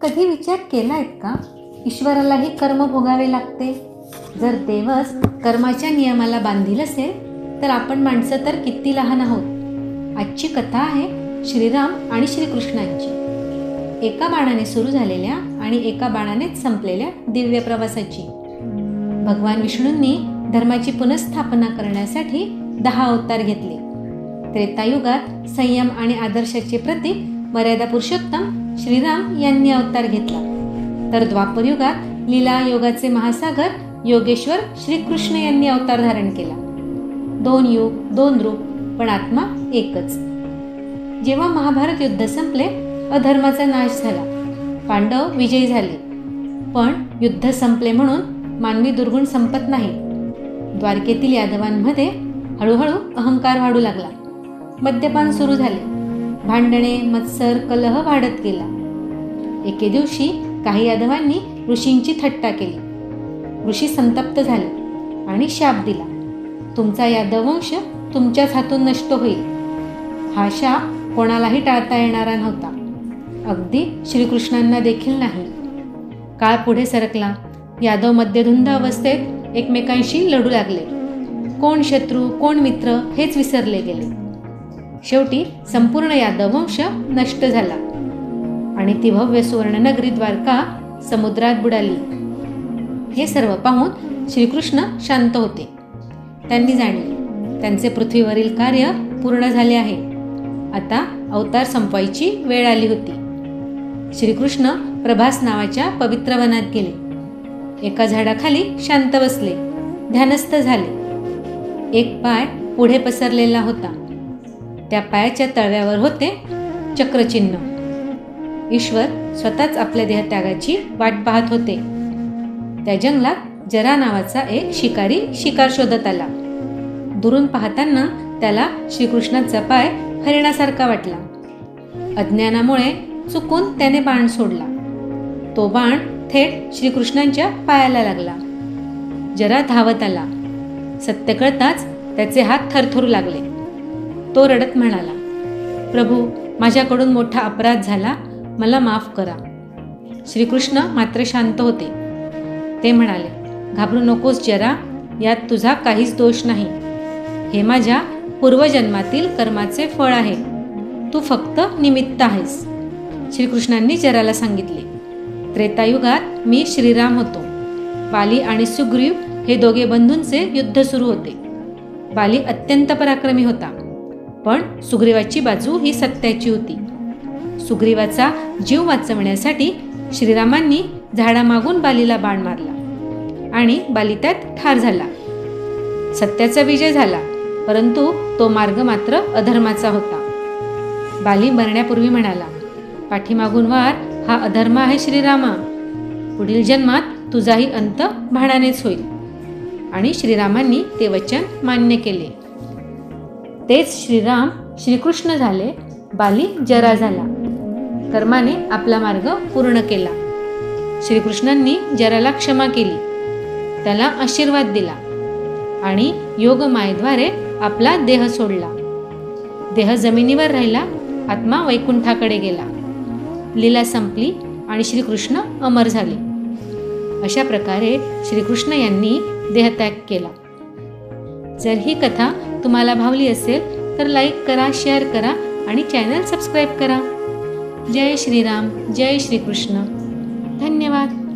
कधी विचार केलायत का? ईश्वरालाही कर्म भोगावे लागते. जर देवच कर्माच्या नियमाला बांधील असेल तर आपण माणसं तर किती लहान आहोत? आजची कथा आहे श्रीराम आणि श्रीकृष्णांची. एका बाणाने सुरू झालेल्या आणि एका बाणानेच संपलेल्या दिव्य प्रवासाची. भगवान विष्णूंनी धर्माची पुनर्स्थापना करण्यासाठी दहा अवतार घेतले. त्रेतायुगात संयम आणि आदर्शाचे प्रतीक मर्यादा पुरुषोत्तम श्रीराम यांनी अवतार घेतला. तर द्वापरयुगात लीला योगाचे महासागर योगेश्वर श्रीकृष्ण यांनी अवतार धारण केला. दोन युग दोन रूप पण आत्मा एकच. जेव्हा महाभारत युद्ध संपले अधर्माचा नाश झाला. पांडव विजयी झाले. पण युद्ध संपले म्हणून मानवी दुर्गुण संपत नाही. द्वारकेतील यादवांमध्ये हळूहळू अहंकार वाढू लागला. मद्यपान सुरू झाले. भांडणे मत्सर कलह वाढत गेला. एके दिवशी काही यादवांनी ऋषींची थट्टा केली. ऋषी संतप्त झाले आणि शाप दिला. तुमचा यादव वंश तुमच्याच हातून नष्ट होईल. हा शाप कोणालाही टाळता येणारा नव्हता. अगदी श्रीकृष्णांना देखील नाही. काळ पुढे सरकला. यादव मध्यधुंद अवस्थेत एकमेकांशी लढू लागले. कोण शत्रू कोण मित्र हेच विसरले गेले. शेवटी संपूर्ण यादव वंश नष्ट झाला. आणि ती भव्य सुवर्णनगरी द्वारका समुद्रात बुडाली. हे सर्व पाहून श्रीकृष्ण शांत होते. त्यांनी जाणले त्यांचे पृथ्वीवरील कार्य पूर्ण झाले आहे. आता अवतार संपवायची वेळ आली होती. श्रीकृष्ण प्रभास नावाच्या पवित्र वनात गेले. एका झाडाखाली शांत बसले. ध्यानस्थ झाले. एक पाय पुढे पसरलेला होता. त्या पायाच्या तळव्यावर होते चक्रचिन्ह. ईश्वर स्वतःच आपल्या देहत्यागाची वाट पाहत होते. त्या जंगलात जरा नावाचा एक शिकारी शिकार शोधत आला. दुरून पाहताना त्याला श्रीकृष्णाचा पाय हरिणासारखा वाटला. अज्ञानामुळे चुकून त्याने बाण सोडला. तो बाण थेट श्रीकृष्णांच्या पायाला लागला. जरा धावत आला. सत्य कळताच त्याचे हात थरथरू लागले. तो रडत म्हणाला प्रभू माझ्याकडून मोठा अपराध झाला मला माफ करा. श्रीकृष्ण मात्र शांत होते. ते म्हणाले घाबरू नकोस जरा यात तुझा काहीच दोष नाही. हे माझ्या पूर्वजन्मातील कर्माचे फळ आहे. तू फक्त निमित्त आहेस. श्रीकृष्णांनी जराला सांगितले त्रेतायुगात मी श्रीराम होतो. बाली आणि सुग्रीव हे दोघे बंधूंचे युद्ध सुरू होते. बाली अत्यंत पराक्रमी होता. पण सुग्रीवाची बाजू ही सत्याची होती. सुग्रीवाचा जीव वाचवण्यासाठी श्रीरामांनी झाडामागून बालीला बाण मारला आणि बाली त्यात ठार झाला. सत्याचा विजय झाला परंतु तो मार्ग मात्र अधर्माचा होता. बाली मरण्यापूर्वी म्हणाला पाठीमागून वार हा अधर्म आहे श्रीरामा. पुढील जन्मात तुझाही अंत भाडानेच होईल. आणि श्रीरामांनी ते वचन मान्य केले. तेच श्रीराम श्रीकृष्ण झाले बाली जरा झाला. कर्माने आपला मार्ग पूर्ण केला. श्रीकृष्णांनी जराला क्षमा केली. त्याला आशीर्वाद दिला आणि योगमायेद्वारे आपला देह सोडला. देह जमिनीवर राहिला आत्मा वैकुंठाकडे गेला. लीला संपली आणि श्रीकृष्ण अमर झाले. अशा प्रकारे श्रीकृष्ण यांनी देहत्याग केला. जर ही कथा तुम्हाला भावली असेल तर लाईक करा शेअर करा आणि चॅनल सबस्क्राईब करा. जय श्रीराम जय श्रीकृष्ण. धन्यवाद.